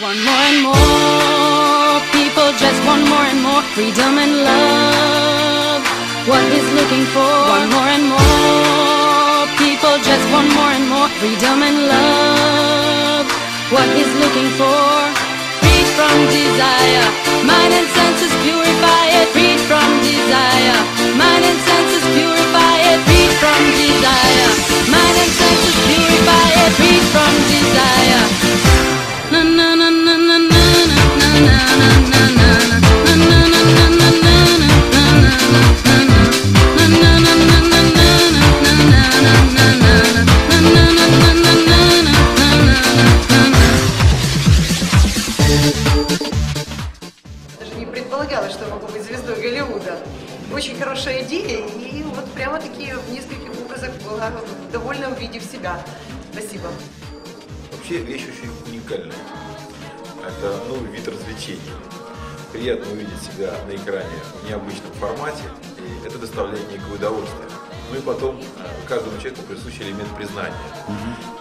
One more and more people just want more and more freedom and love. What is looking for? One more and more people just want more and more freedom and love. What is looking for? Очень хорошая идея, и вот прямо такие в нескольких образах была довольна увидев себя. Спасибо. Вообще вещь очень уникальная. Это новый вид развлечений. Приятно увидеть себя на экране в необычном формате, и это доставляет некое удовольствие. Ну и потом э, каждому человеку присущий элемент признания.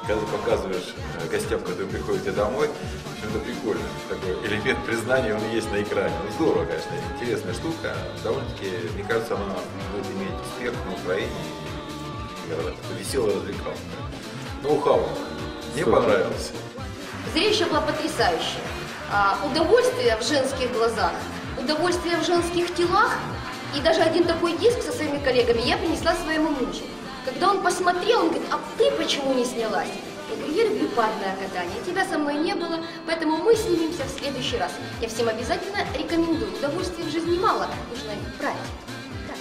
Когда ты показываешь э, гостям, которые приходят тебе домой, в общем, это прикольно. Такой элемент признания, он есть на экране. Ну, здорово, конечно, интересная штука. Довольно-таки, мне кажется, она будет иметь успех на Украине. И, э, такой веселый развлекалка. Ноу-хау. Мне понравилось. Зрелище было потрясающее. А, удовольствие в женских глазах, удовольствие в женских телах. И даже один такой диск со своими коллегами я принесла своему мужу. Когда он посмотрел, он говорит, а ты почему не снялась? Я говорю, я люблю парное катание, тебя со мной не было, поэтому мы снимемся в следующий раз. Я всем обязательно рекомендую, удовольствия в жизни мало, нужно их брать. Да.